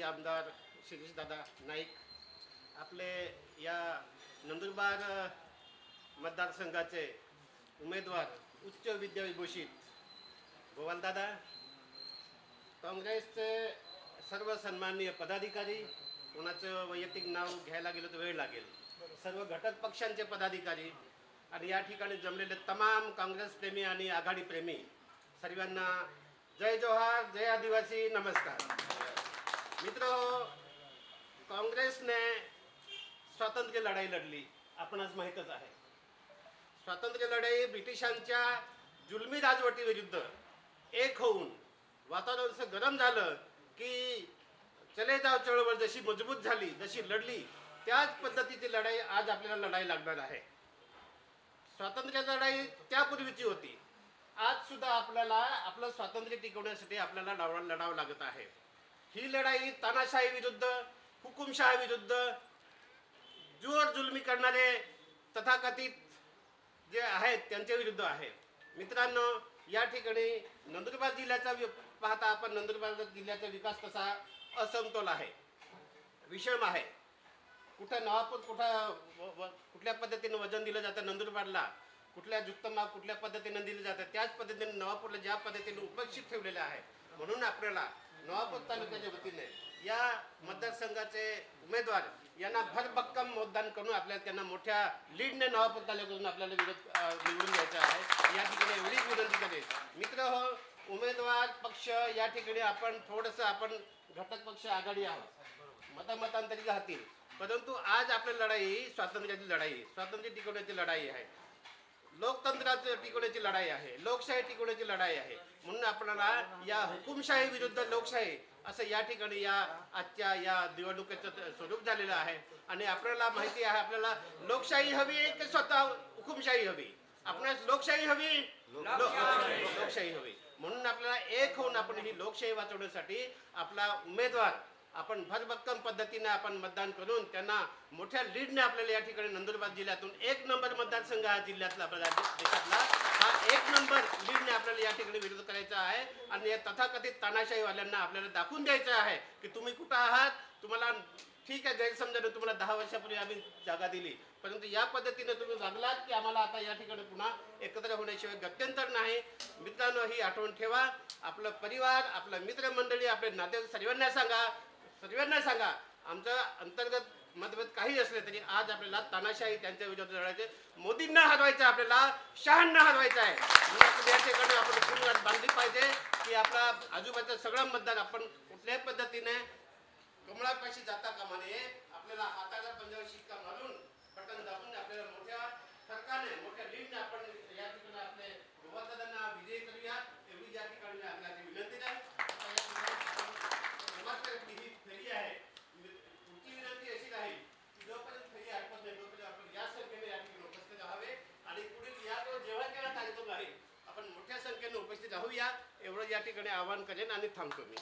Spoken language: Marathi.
माजी आमदार शिरीषदादा नाईक आपले या नंदुरबार मतदारसंघाचे उमेदवार उच्च विद्याविभूषित गोवालदादा काँग्रेसचे सर्व सन्माननीय पदाधिकारी कोणाचं वैयक्तिक नाव घ्यायला गेलं तर वेळ लागेल. सर्व घटक पक्षांचे पदाधिकारी आणि या ठिकाणी जमलेले तमाम काँग्रेस प्रेमी आणि आघाडी प्रेमी सर्वांना जय जोहार जय आदिवासी नमस्कार. मित्र काँग्रेसने स्वातंत्र्य लढाई लढली. आपणास माहीतच आहे. स्वातंत्र्य लढाई ब्रिटिशांच्या जुलमी राजवटीविरुद्ध एक होऊन वातावरण असं गरम झालं की चले जाव चळवळ जशी मजबूत झाली जशी लढली त्याच पद्धतीची लढाई आज आपल्याला लढाई लागणार आहे. स्वातंत्र्य लढाई त्यापूर्वीची होती. आज सुद्धा आपल्याला आपलं स्वातंत्र्य टिकवण्यासाठी आपल्याला लढावं लागत आहे. ही लढाई तानाशाही विरुद्ध हुकुमशाही विरुद्ध जोर जुलमी करणारे तथाकथित जे आहेत त्यांच्या विरुद्ध आहे. मित्रांनो या ठिकाणी नंदुरबार जिल्ह्याचा पाहता आपण नंदुरबार जिल्ह्याचा विकास कसा असमतोल आहे. विषम आहे. कुठं नवापूर कुठं कुठल्या पद्धतीनं वजन दिलं जातं नंदुरबारला कुठल्या जुक्तमा कुठल्या पद्धतीनं दिलं जातं त्याच पद्धतीने नवापूरला ज्या पद्धतीने उपेक्षित ठेवलेलं आहे म्हणून आपल्याला नवापूर तालुक्याच्या वतीने या मतदारसंघाचे उमेदवार यांना भरभक्कम मतदान करून आपल्याला त्यांना मोठ्या लीडने नवापूर तालुक्यातून आपल्याला विरोध निवडून घ्यायचं आहे. या ठिकाणी एवढीच विनंती करेल मित्र हो उमेदवार पक्ष या ठिकाणी आपण थोडंसं आपण घटक पक्ष आघाडी आहोत. मतामतांतरी राहतील. परंतु आज आपली लढाई स्वातंत्र्याची लढाई स्वातंत्र्य टिकवण्याची लढाई आहे. लोकतंत्राचं टिकवण्याची लढाई आहे लोकशाही टिकवण्याची लढाई आहे. म्हणून आपल्याला या हुकुमशाही विरुद्ध लोकशाही असं या ठिकाणी या आजच्या या निवडणुकीचं स्वरूप झालेलं आहे. आणि आपल्याला माहिती आहे आपल्याला लोकशाही हवी की स्वतः हुकुमशाही हवी? आपणास लोकशाही हवी? लोकशाही हवी. म्हणून आपल्याला एक होऊन आपण ही लोकशाही वाचवण्यासाठी आपला उमेदवार आपण भरभक्कम पद्धतीने आपण मतदान करून त्यांना मोठ्या लीडने आपल्याला या ठिकाणी नंदुरबार जिल्ह्यातून एक नंबर मतदारसंघ हा जिल्ह्यातला आपल्याला देशातला हा एक नंबर लीडने आपल्याला या ठिकाणी विरोध करायचा आहे. आणि या तथाकथित तानाशाहीवाल्यांना आपल्याला दाखवून द्यायचं आहे की तुम्ही कुठं आहात? तुम्हाला ठीक आहे गैरसमजाने तुम्हाला दहा वर्षापूर्वी आम्ही जागा दिली. परंतु या पद्धतीने तुम्ही वागलात की आम्हाला आता या ठिकाणी पुन्हा एकत्र होण्याशिवाय गत्यंतर नाही. मित्रांनो ही आठवण ठेवा. आपलं परिवार आपलं मित्रमंडळी आपले नाते सर्वांना सांगा सर्वांना सांगा आमचं अंतर्गत मतभेद काही असले तरी आज आपल्याला तानाशाही त्यांच्या विरोधात लढायचे. मोदींना हरवायचं आपल्याला शहांना हरवायचं आहे. म्हणून आपण पूर्ण बांधली पाहिजे की आपला आजूबाजूचा सगळं मतदार आपण कुठल्याही पद्धतीने कमळापाशी जाता कामा नये. आपल्याला हाताला पंजाब शिक्का मारून बटन दाबून आपल्याला मोठ्या फरकाने मोठ्या लीडने आपण या ठिकाणी आपले गोवादादांना विजयी करूया एवढी या ठिकाणी मी आपल्याला विनंती आहे आता या ठिकाणी नमस्कार आपली ही फेरी आहे पुढची विनंती अशी राहील की जोपर्यंत फेरी आटपत नाही तोपर्यंत आपण या संख्येने या ठिकाणी उपस्थित राहावे आणि पुढील या जो जेव्हा केव्हा कार्यक्रम आहे आपण मोठ्या संख्येने उपस्थित राहूया एवढं या ठिकाणी आवाहन करेन आणि थांबतो मी.